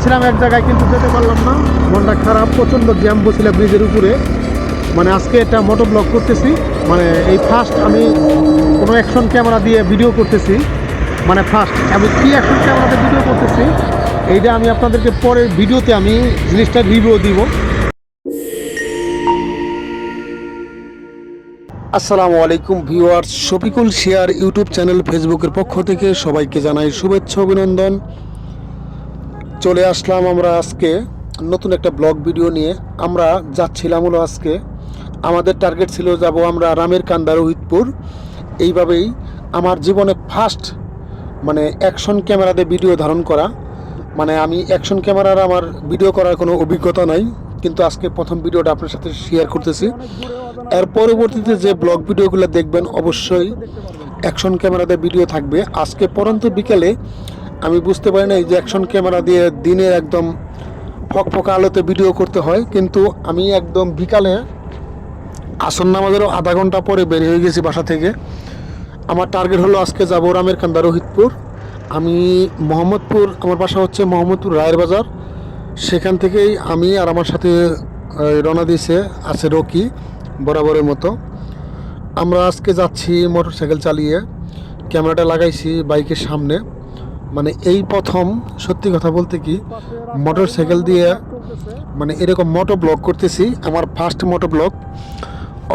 গিয়েছিলাম এক জায়গায় কিন্তু যেতে পারলাম না। মনটা খারাপ, প্রচণ্ড জ্যাম বসছিল ব্রিজের উপরে। মানে আজকে একটা মোটো ব্লগ করতেছি। মানে এই ফার্স্ট আমি কোনো অ্যাকশন ক্যামেরা দিয়ে ভিডিও করতেছি। মানে ফার্স্ট আমি কী অ্যাকশন ক্যামেরাতে ভিডিও করতেছি, এইটা আমি আপনাদেরকে পরের ভিডিওতে আমি জিনিসটা রিভিউ দিব। আসসালামু আলাইকুম viewers, Shafiqul share YouTube channel ফেসবুকের পক্ষ থেকে সবাইকে জানাই শুভেচ্ছা, অভিনন্দন। চলে আসলাম আমরা আজকে নতুন একটা ব্লগ ভিডিও নিয়ে। আমরা যাচ্ছিলাম হলো আজকে। আমাদের টার্গেট ছিল যাব আমরা রামের কান্দা রোহিতপুর। এইভাবেই আমার জীবনে ফার্স্ট মানে অ্যাকশন ক্যামেরাতে ভিডিও ধারণ করা। মানে আমি অ্যাকশন ক্যামেরার আমার ভিডিও করার কোনো অভিজ্ঞতা নাই। কিন্তু আজকে প্রথম ভিডিওটা আপনার সাথে শেয়ার করতেছি। এর পরবর্তীতে যে ব্লগ ভিডিওগুলো দেখবেন অবশ্যই অ্যাকশন ক্যামেরাতে ভিডিও থাকবে। আজকে পরন্ত বিকেলে আমি বুঝতে পারি না এই যে অ্যাকশন ক্যামেরা দিয়ে দিনে একদম ফকফকা আলোতে ভিডিও করতে হয়, কিন্তু আমি একদম বিকালে আসন নামাজেরও আধা ঘণ্টা পরে বের হয়ে গেছি বাসা থেকে। আমার টার্গেট হলো আজকে যাব রামের কান্দা রোহিতপুর। আমি মোহাম্মদপুর, আমার বাসা হচ্ছে মোহাম্মদপুর রায়ের বাজার। সেখান থেকেই আমি আর আমার সাথে রওনা দিয়েছে, আছে রকি, বরাবরের মতো। আমরা আজকে যাচ্ছি মোটরসাইকেল চালিয়ে। ক্যামেরাটা লাগাইছি বাইকের সামনে। মানে এই প্রথম, সত্যি কথা বলতে কি মোটরসাইকেল দিয়ে মানে এরকম মোটো ব্লগ করতেছি, আমার ফার্স্ট মোটো ব্লগ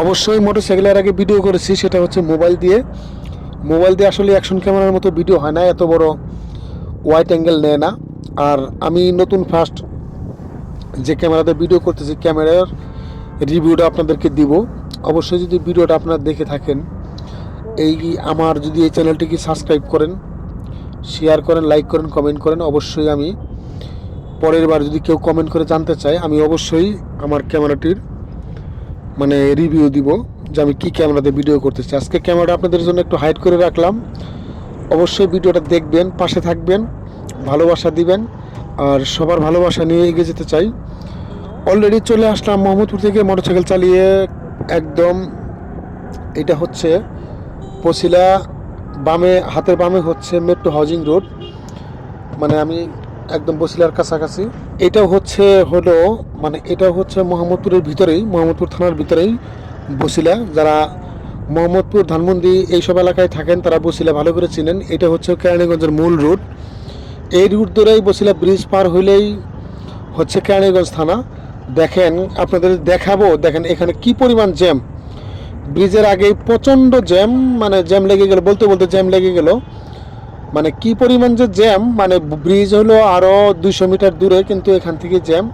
অবশ্যই মোটরসাইকেলের আগে ভিডিও করেছি, সেটা হচ্ছে মোবাইল দিয়ে। মোবাইল দিয়ে আসলে অ্যাকশন ক্যামেরার মতো ভিডিও হয় না, এত বড় ওয়াইড অ্যাঙ্গেল নেয় না। আর আমি নতুন ফার্স্ট যে ক্যামেরাতে ভিডিও করতেছি ক্যামেরার রিভিউটা আপনাদেরকে দিব। অবশ্যই যদি ভিডিওটা আপনারা দেখে থাকেন, এই আমার যদি এই চ্যানেলটিকে সাবস্ক্রাইব করেন শেয়ার করেন লাইক করেন কমেন্ট করেন, অবশ্যই আমি পরের বার যদি কেউ কমেন্ট করে জানতে চায়, আমি অবশ্যই আমার ক্যামেরাটির মানে রিভিউ দিব যে আমি কী ক্যামেরাতে ভিডিও করতেছি। আজকে ক্যামেরাটা আপনাদের জন্য একটু হাইড করে রাখলাম। অবশ্যই ভিডিওটা দেখবেন, পাশে থাকবেন, ভালোবাসা দিবেন, আর সবার ভালোবাসা নিয়ে এগিয়ে যেতে চাই। অলরেডি চলে আসলাম মোহাম্মদপুর থেকে, মোটরসাইকেল চালিয়ে একদম, এটা হচ্ছে পশিলা বামে, হাতের বামে হচ্ছে মেট্রো হাউজিং রোড মানে আমি একদম বসিলার কাছাকাছি। এটা হচ্ছে হলো মানে এটা হচ্ছে মোহাম্মদপুরের ভিতরেই, মোহাম্মদপুর থানার ভিতরেই বসিলা। যারা মোহাম্মদপুর, ধানমন্ডি এইসব এলাকায় থাকেন, তারা বসিলা, ভালো করে চিনেন। এটা হচ্ছে কেরানীগঞ্জের মূল রুট এই রুট ধরেই বসিলা ব্রিজ পার হইলেই হচ্ছে কেরানীগঞ্জ থানা। দেখেন, আপনাদের দেখাবো, দেখেন এখানে কি পরিমাণ জ্যাম। ব্রিজের আগেই প্রচণ্ড জ্যাম মানে জ্যাম লেগে গেল, বলতে বলতে জ্যাম লেগে গেল। মানে কি পরিমাণ যে জ্যাম মানে ব্রিজ হলো আরও দুইশো মিটার দূরে, কিন্তু এখান থেকে জ্যাম।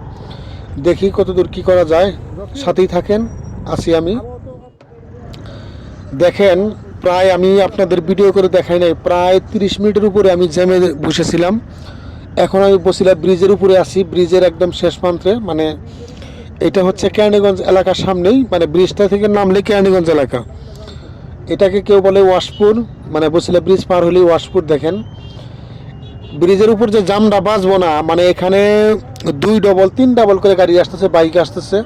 দেখি কত দূর কী করা যায়। সাথেই থাকেন আসি আমি। দেখেন, প্রায় আমি আপনাদের ভিডিও করে দেখাই নাই, প্রায় তিরিশ মিনিটের উপরে আমি জ্যামে বসেছিলাম। এখন আমি বসিলাম ব্রিজের উপরে আসি ব্রিজের একদম শেষ প্রান্তে মানে এটা হচ্ছে কেরানীগঞ্জ এলাকার সামনেই মানে ব্রিজটা থেকে নামলে কেরানীগঞ্জ এলাকা। এটাকে কেউ বলে ওয়াশপুর মানে বসিলা ব্রিজ পার হলেই ওয়াশপুর দেখেন। ব্রিজের উপর যে জামটা বাঁচবো না মানে এখানে দুই ডবল, তিন ডবল করে গাড়ি আসতেছে, বাইক আসতেছে।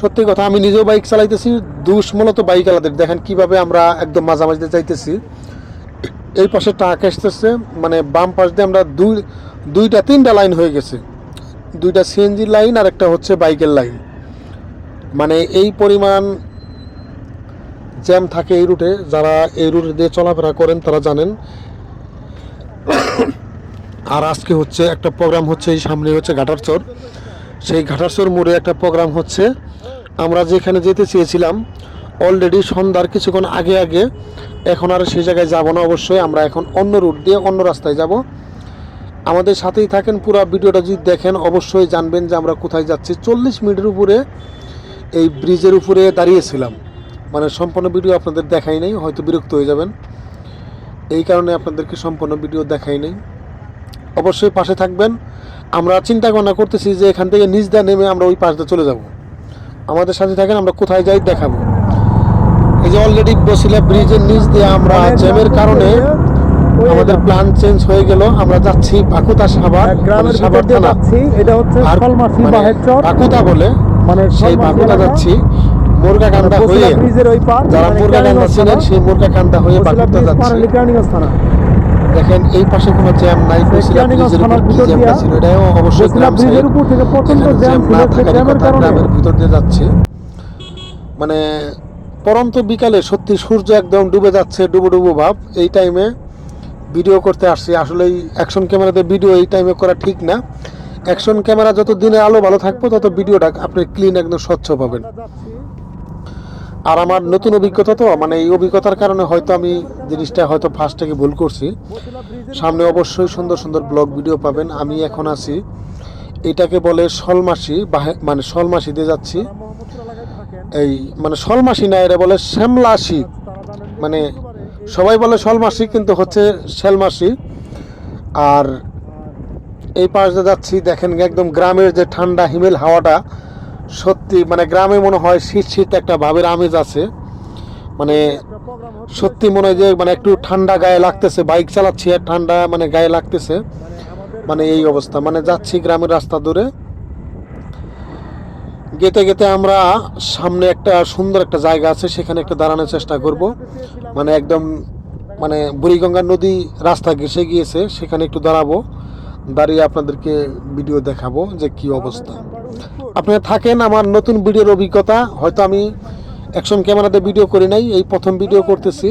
সত্যি কথা, আমি নিজেও বাইক চালাইতেছি, দুষ মূলত বাইক আলাদের দেখেন কীভাবে আমরা একদম মাঝামাঝিতে যাইতেছি। এই পাশে ট্রাক আসতেছে মানে বাম পাশ দিয়ে আমরা দুই, দুইটা, তিনটা লাইন হয়ে গেছে। দুইটা সিএনজি লাইন আর একটা হচ্ছে বাইকের লাইন। মানে এই পরিমাণ জ্যাম থাকে এই রুটে, যারা এই রুটে দিয়ে চলাফেরা করেন তারা জানেন। আর আজকে হচ্ছে একটা প্রোগ্রাম হচ্ছে, এই সামনে হচ্ছে ঘাটারচর সেই ঘাটারচর মোড়ে একটা প্রোগ্রাম হচ্ছে। আমরা যেখানে যেতে চেয়েছিলাম অলরেডি সন্ধ্যার কিছুক্ষণ আগে আগে। এখন আর সেই জায়গায় যাব না অবশ্যই, আমরা এখন অন্য রুট দিয়ে অন্য রাস্তায় যাব। আমাদের সাথেই থাকেন পুরো ভিডিওটা যদি দেখেন অবশ্যই জানবেন যে আমরা কোথায় যাচ্ছি। চল্লিশ মিনিটের উপরে এই ব্রিজের উপরে দাঁড়িয়েছিলাম। মানে সম্পূর্ণ ভিডিও আপনাদের দেখাই নাই হয়তো বিরক্ত হয়ে যাবেন। এই কারণে আপনাদেরকে সম্পূর্ণ ভিডিও দেখাই নাই। অবশ্যই পাশে থাকবেন। আমরা চিন্তা ভাবনা করতেছি যে এখান থেকে নিচ দা নেমে আমরা ওই পাশ চলে যাব। আমাদের সাথে থাকেন আমরা কোথায় যাই দেখাবো। এই যে অলরেডি বসিলা ব্রিজের নিচ দিয়ে আমরা জ্যামের কারণে আমাদের প্ল্যান চেঞ্জ হয়ে গেল আমরা যাচ্ছি বাকুতা সাভার গ্রামের মানে সাভার থানা। এটা হচ্ছে মানে বাহের চর। বাকুতা বলে মানে সেই বাকুতা যাচ্ছি। মুরগা কান্দা বসিলা হয়ে যারা মানে মুরগা কান্দা কেরানীগঞ্জ চিনেন থানা, সেই মুরগা কান্দা হয়ে বাকুতা যাচ্ছি। দেখেন এই পাশে কোনো জ্যাম নাই বসিলা ব্রিজের উপর কি ভিতর ছিল? এটাও অবশ্যই গ্রাম ব্রিজের উপর থেকে প্রচণ্ড জ্যাম না সেই কথা, গ্রামের ভিতর দিয়ে যাচ্ছে। মানে পরন্ত বিকালে সত্যি সূর্য একদম ডুবে যাচ্ছে ডুবো ডুবো ভাব এই টাইমে ভিডিও করতে আসছি। আসলে অ্যাকশন ক্যামেরাতে ভিডিও এই টাইমে করা ঠিক না। অ্যাকশন ক্যামেরা যত দিনে আলো ভালো থাকবে, তত ভিডিওটা আপনি ক্লিন একদম স্বচ্ছ পাবেন। আর আমার নতুন অভিজ্ঞতা তো মানে এই অভিজ্ঞতার কারণে হয়তো আমি জিনিসটা হয়তো ফার্স্ট থেকে ভুল করছি। সামনে অবশ্যই সুন্দর সুন্দর ব্লগ ভিডিও পাবেন। আমি এখন আছি, এটাকে বলে শলমাসি মানে শলমাসিতে যাচ্ছি। এই মানে শলমাসি না, এটা বলে শ্যামলাসি। মানে সবাই বলে শলমাসি, কিন্তু হচ্ছে শ্যালমাসি আর এই পাশ দিয়ে যাচ্ছি, দেখেন একদম গ্রামের যে ঠান্ডা, হিমেল হাওয়াটা, সত্যি মানে গ্রামে মনে হয় শীত শীত একটা ভাবের আমেজ আছে। মানে সত্যি মনে হয় যে মানে একটু ঠান্ডা গায়ে লাগতেছে, বাইক চালাচ্ছি আর ঠান্ডা মানে গায়ে লাগতেছে। মানে এই অবস্থা মানে যাচ্ছি গ্রামের রাস্তা ধরে গেতে গেতে আমরা সামনে একটা সুন্দর একটা জায়গা আছে, সেখানে একটা দাঁড়ানোর চেষ্টা করব। মানে একদম মানে বুড়িগঙ্গা নদী রাস্তা ঘেসে গিয়েছে, সেখানে একটু দাঁড়াবো। দাঁড়িয়ে আপনাদেরকে ভিডিও দেখাবো যে কি অবস্থা। আপনারা থাকেন আমার নতুন ভিডিওর অভিজ্ঞতা, হয়তো আমি অ্যাকশন ক্যামেরাতে ভিডিও করি নাই, এই প্রথম ভিডিও করতেছি।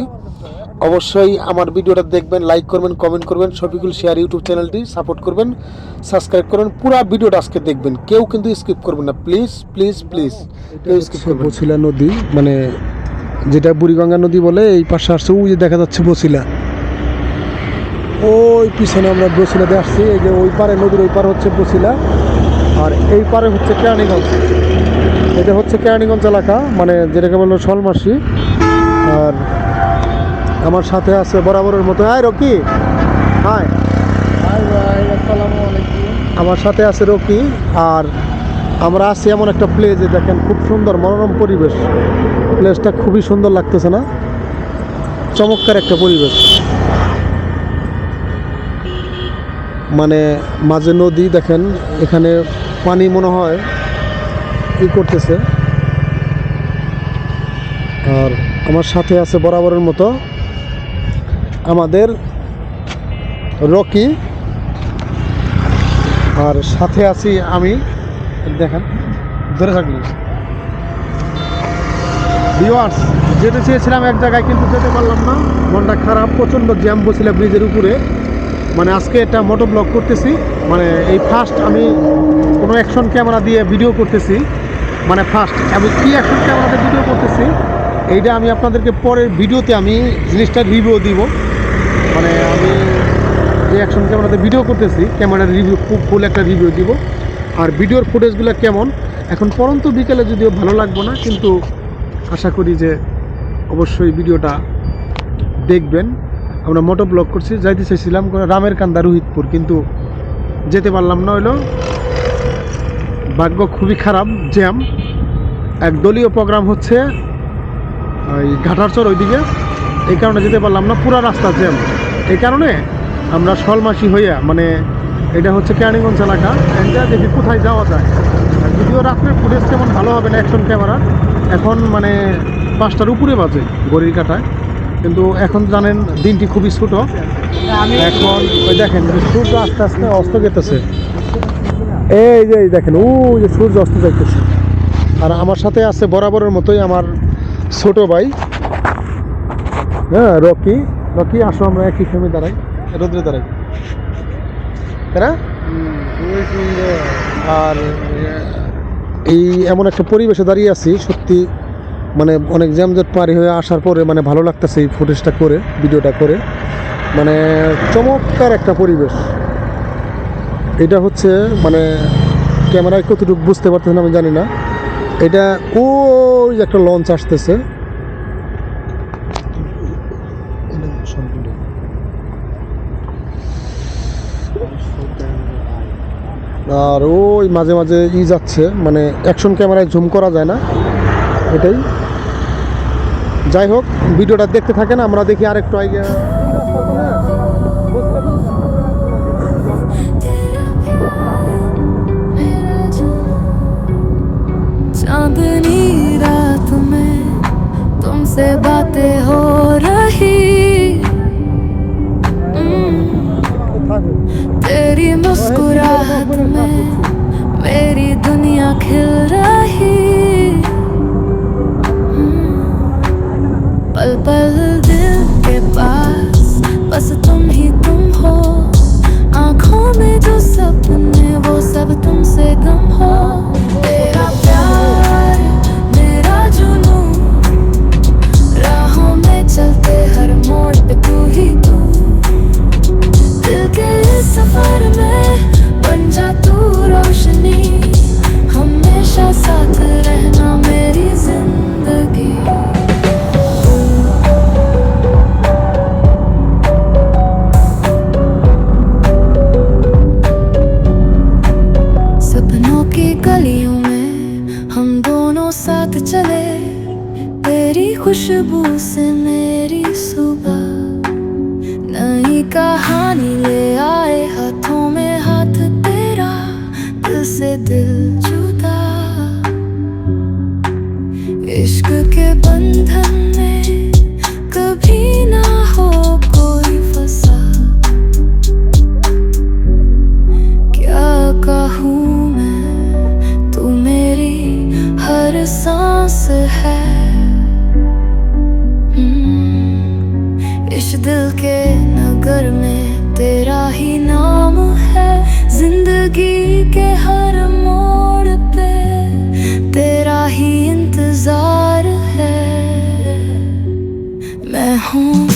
অবশ্যই আমার ভিডিওটা দেখবেন লাইক করবেন কমেন্ট করবেন শফিকুল শেয়ার ইউটিউব চ্যানেলটি সাপোর্ট করবেন সাবস্ক্রাইব করবেন পুরো ভিডিওটা আজকে দেখবেন কেউ কিন্তু স্কিপ করবেন না প্লিজ প্লিজ প্লিজ কেউ স্কিপ করবেন বছিলা নদী মানে যেটা বুড়িগঙ্গা নদী বলে এই পাশে আসছে ওই যে দেখা যাচ্ছে বছিলা। ওই পিছনে আমরা বসিলাতে আসছি এই যে ওই পারে নদীর ওই পারে হচ্ছে বসিলা আর এই পারে হচ্ছে কেরানীগঞ্জ। এটা হচ্ছে কেরানীগঞ্জ এলাকা মানে যেটাকে বলল শলমাসি আর আমার সাথে আছে বরাবরের মতো। High Rocky. হাই আমার সাথে আছে রকি আর আমরা আছি এমন একটা প্লেসে দেখেন খুব সুন্দর মনোরম পরিবেশ। প্লেসটা খুবই সুন্দর লাগতেছে না? চমৎকার একটা পরিবেশ। মানে মাঝে নদী দেখেন এখানে পানি মনে হয় ই করতেছে। আর আমার সাথে আছে বরাবরের মতো আমাদের রকি। আর সাথে আছি আমি। দেখেন, ধরে থাকলি। ভিওয়ার্স যেতে চেয়েছিলাম এক জায়গায়, কিন্তু যেতে পারলাম না। মনটা খারাপ, প্রচণ্ড জ্যাম বসছিল ব্রিজের উপরে। মানে আজকে একটা মোটো ব্লগ করতেছি। মানে এই ফার্স্ট আমি কোনো অ্যাকশন ক্যামেরা দিয়ে ভিডিও করতেছি। মানে ফার্স্ট আমি কী অ্যাকশন ক্যামেরাতে ভিডিও করতেছি, এইটা আমি আপনাদেরকে পরের ভিডিওতে আমি জিনিসটা রিভিউ দিব। মানে আমি যে অ্যাকশন ক্যামেরাতে ভিডিও করতেছি, ক্যামেরার রিভিউ খুব ফুল একটা রিভিউ দিব। আর ভিডিওর ফুটেজগুলো কেমন? এখন পরন্ত বিকেলে যদিও ভালো লাগবে না, কিন্তু আশা করি যে অবশ্যই ভিডিওটা দেখবেন। আমরা মোটো ব্লগ করছি, যাইতে চাইছিলাম রামের কান্দা রোহিতপুর, কিন্তু যেতে পারলাম না হইল। ভাগ্য খুবই খারাপ, জ্যাম। এক দলীয় প্রোগ্রাম হচ্ছে, ওই ঘাটারচর ওইদিকে। এই কারণে যেতে পারলাম না, পুরা রাস্তা জ্যাম। এই কারণে আমরা শলমাসি হইয়া মানে এটা হচ্ছে কেরানীগঞ্জ এলাকা। এটা দেখি কোথায় যাওয়া যায়। যদিও রাত্রের ফুটেজ তেমন ভালো হবে না অ্যাকশন ক্যামেরা এখন মানে পাঁচটার উপরে বাজে গড়ির কাটায়। কিন্তু এখন জানেন দিনটি খুবই ছোট। এখন ওই দেখেন সূর্য আস্তে আস্তে অস্ত যেতেছে এই যে দেখেন, ও যে সূর্য অস্ত যাইতেছে। আর আমার সাথে আছে বরাবরের মতোই আমার ছোট ভাই। হ্যাঁ রকি। রকি আসো আমরা একই ফ্রেমে দাঁড়াই। রোদ্রে দাঁড়াই। না খুবই সুন্দর আর এই এমন একটা পরিবেশে দাঁড়িয়ে আছি, সত্যি মানে অনেক জ্যামজট পারি হয়ে আসার পরে মানে ভালো লাগতেছে এই ফুটেজটা করে, ভিডিওটা করে। মানে চমৎকার একটা পরিবেশ। এটা হচ্ছে মানে ক্যামেরায় কতটুকু বুঝতে পারতেছেন আমি জানি না। এটা ওই একটা লঞ্চ আসতেছে। আর ওই মাঝে মাঝে ই যাচ্ছে মানে অ্যাকশন ক্যামেরায় জুম করা যায় না এটাই যাই হোক ভিডিওটা দেখতে থাকেন আমরা দেখি আরেকটু আগে चांदनी रात में तुमसे बातें हो रही तेरी मुस्कुराहट में मेरी दुनिया खिल रही इश्क के बंधन में कभी ना मैं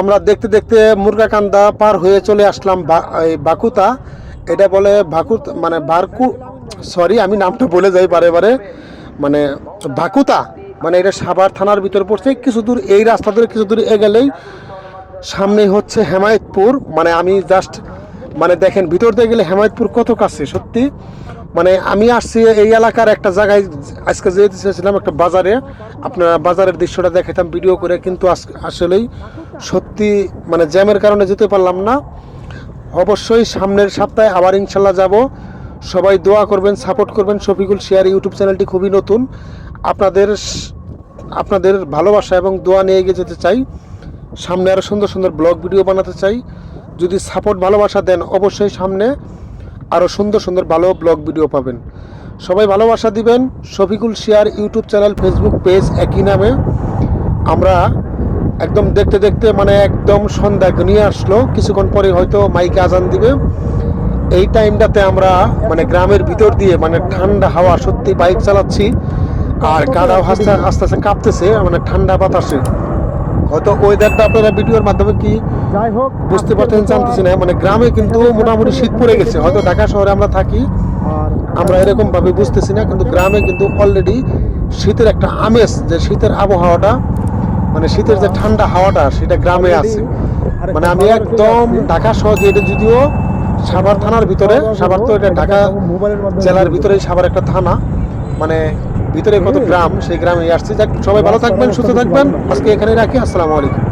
আমরা দেখতে দেখতে মুরগাকান্দা পার হয়ে চলে আসলাম বাকুতা। এটা বলে বাকুত মানে বারকু সরি আমি নামটা বলে যাই বারে বারে। মানে ভাকুতা মানে এটা সাভার থানার ভিতরে পড়ছে। কিছু দূর এই রাস্তা ধরে কিছু দূর এগেলেই সামনে হচ্ছে হেমায়তপুর। মানে আমি জাস্ট মানে দেখেন, ভিতর দিয়ে গেলে হেমায়তপুর কত কাছে, সত্যি? মানে আমি আসছি এই এলাকার একটা জায়গায়। আজকে যেতে চেয়েছিলাম একটা বাজারে। আপনারা বাজারের দৃশ্যটা দেখাতাম ভিডিও করে। কিন্তু আসলেই সত্যি মানে জ্যামের কারণে যেতে পারলাম না। অবশ্যই সামনের সপ্তাহে আবার ইনশাল্লাহ যাব। সবাই দোয়া করবেন, সাপোর্ট করবেন। শফিকুল শেয়ার ইউটিউব চ্যানেলটি খুবই নতুন। আপনাদের আপনাদের ভালোবাসা এবং দোয়া নিয়ে এগিয়ে যেতে চাই। সামনে আরও সুন্দর সুন্দর ব্লগ ভিডিও বানাতে চাই। যদি সাপোর্ট, ভালোবাসা দেন, অবশ্যই সামনে আরও সুন্দর সুন্দর ভালো ব্লগ ভিডিও পাবেন। সবাই ভালোবাসা দিবেন। Shafiqul share YouTube channel Facebook page একই নামে। আমরা একদম দেখতে দেখতে মানে একদম সন্ধ্যা নিয়ে আসলো। কিছুক্ষণ পরে হয়তো মাইকে আজান দিবে। এই টাইমটাতে আমরা মানে গ্রামের ভিতর দিয়ে মানে ঠান্ডা হাওয়া সত্যি বাইক চালাচ্ছি। আর গাড়াও আস্তে আস্তে আস্তে কাঁপতেছে মানে ঠান্ডা বাতাসে। হয়তো ওয়েদারটা আপনারা ভিডিওর মাধ্যমে কি যাই হোক বুঝতে পারছেন জানতেছি না। মানে গ্রামে কিন্তু মোটামুটি শীত পড়ে গেছে। হয়তো ঢাকা শহরে আমরা থাকি। আর আমরা এরকম ভাবে বুঝতেছি না কিন্তু গ্রামে কিন্তু অলরেডি শীতের একটা আমেজ যে শীতের আবহাওয়াটা মানে শীতের যে ঠান্ডা হাওয়াটা সেটা গ্রামে আছে। মানে আমি একদম ঢাকা সহজে এটা যদিও সাভার থানার ভিতরে সাভার তো এটা ঢাকা জেলার ভিতরে সাভার একটা থানা। মানে ভিতরে কত গ্রাম সেই গ্রামে আসছে। যাক সবাই ভালো থাকবেন সুস্থ থাকবেন। আজকে এখানে রাখি। আসসালামু আলাইকুম।